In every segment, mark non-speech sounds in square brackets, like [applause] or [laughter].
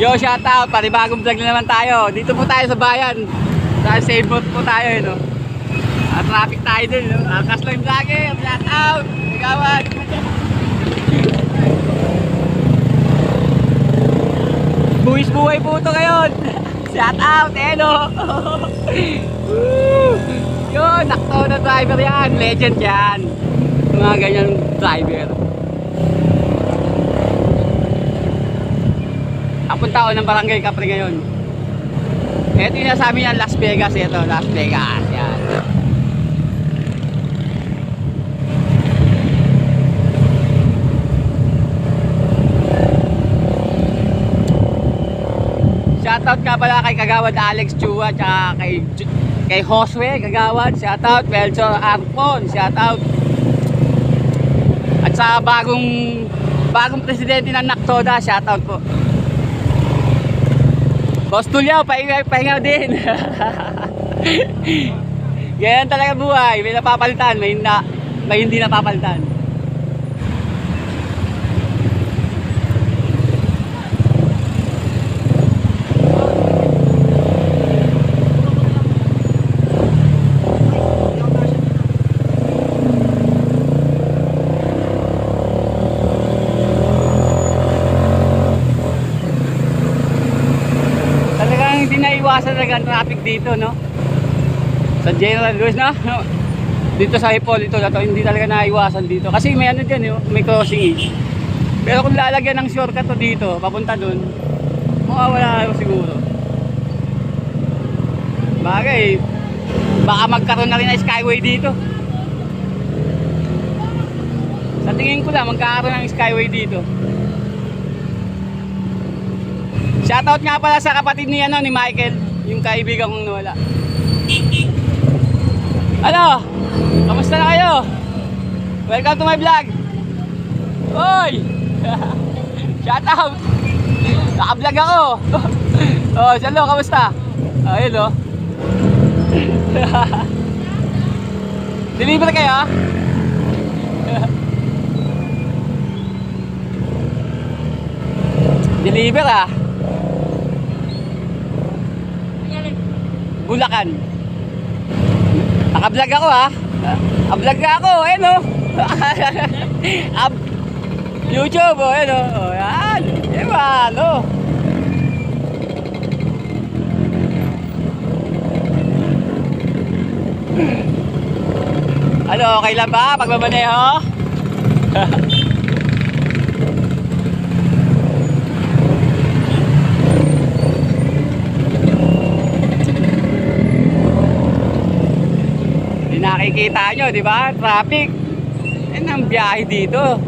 Yo, shout out. Panibagong vlog na naman tayo. Dito po tayo sa bayan. Sa same boat po tayo, eh, no? Ah, traffic tayo din, no? Ah, Kasloy Vlogger, shout out. Ligawan. Buwis buhay po ito ngayon. [laughs] Shout out, eh, no? [laughs] Yun, nakto na driver yan. Legend yan. Mga ganyan driver. Papunta ako ng Barangay Capri ngayon. Ito yung nasabi niyan, Las Vegas ito, Las Vegas. Yan. Shoutout ka pala kay Kagawad Alex Chua tsaka kay kay Josue Kagawad, shoutout Melchor Arpon, shoutout at sa bagong bagong presidente ng Naktoda, shoutout po. Boss Tulio, pahinga, pahinga din. [laughs] Ganyan talaga buhay. May napapalitan, may, na, may hindi napapalitan. Talagang hindi naiwasan talaga ang traffic dito, no? Sa General Lewis, no? no? [laughs] Dito sa Hipólito na to, hindi talaga naiwasan dito. Kasi may ano dyan, no? may crossing eh. Pero kung lalagyan ng shortcut to dito, papunta dun, mawawala kayo siguro. Bagay, baka magkaroon na rin ng skyway dito. Sa tingin ko lang, magkakaroon ng skyway dito. Shoutout nga pala sa kapatid ni ano ni Michael, yung kaibigan kong nawala. Ano? Kamusta na kayo? Welcome to my vlog. Oy! [laughs] Shoutout! Naka-vlog ako. [laughs] oh, hello, kamusta? Oh, hello. [laughs] Deliver kayo? ah? Deliver ah. Bulacan. Naka-vlog ako ha. Naka-vlog nga ako, eh no. [laughs] Ab- YouTube, oh, eh no. Oh, yan. Diba, no. Ano, okay lang ba? Pagmamaneho? [laughs] Nakikita nyo, di ba? Traffic. Yan ang biyahe dito.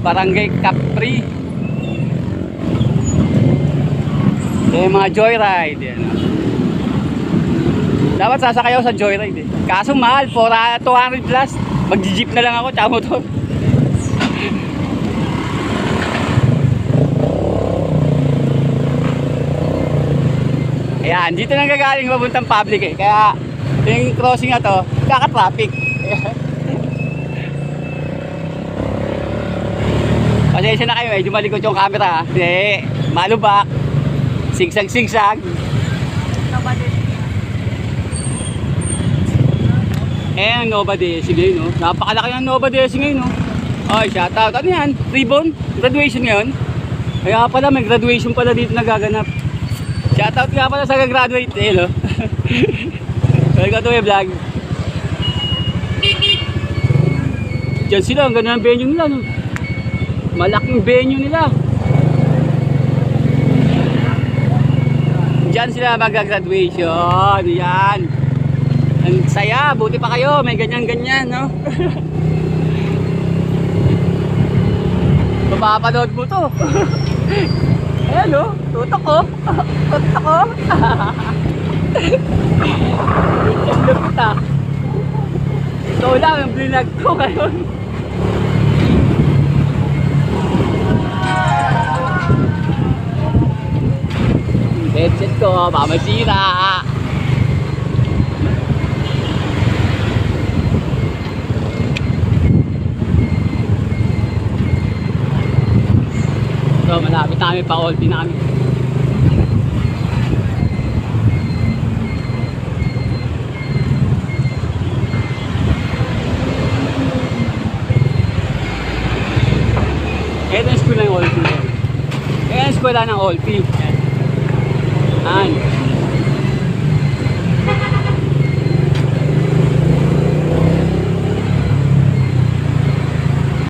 Barangay Capri. Yan yung mga joyride. Yan. Dapat sasakay ako sa joyride eh. Kaso mahal, 400, 200 plus. Mag-jeep na lang ako, tsaka motor. Ayan, dito nang gagaling papuntang public eh. Kaya yung crossing na to, kaka-traffic. Pasensya na kayo, medyo malikot yung camera. Hindi, malubak. Sigsag, sigsag. Eh, ang Nova Desi ngayon, no? Napakalaki ng Nova Desi ngayon, no? Ay, shout out. Ano yan? Ribbon? Graduation ngayon? Kaya pala, may graduation pala dito nagaganap. Shout out nga pala sa gagraduate, eh, no? [laughs] Welcome to my vlog. Diyan sila, ang ganda ng venue nila? Malaking venue nila. Diyan sila mag-graduation. Yan. Ang saya, buti pa kayo, may ganyan-ganyan, no? [laughs] Mapapanood mo to. [laughs] Ayan, no? Tutok ko. [laughs] Tutok ko. Ang lupit, ah. Ikaw lang, ang blinag ko ngayon. Headset ko, mamasira. So, malapit na kami pa ulti na kami. Ito eskwela ng eskwela ng Olpi. Yan.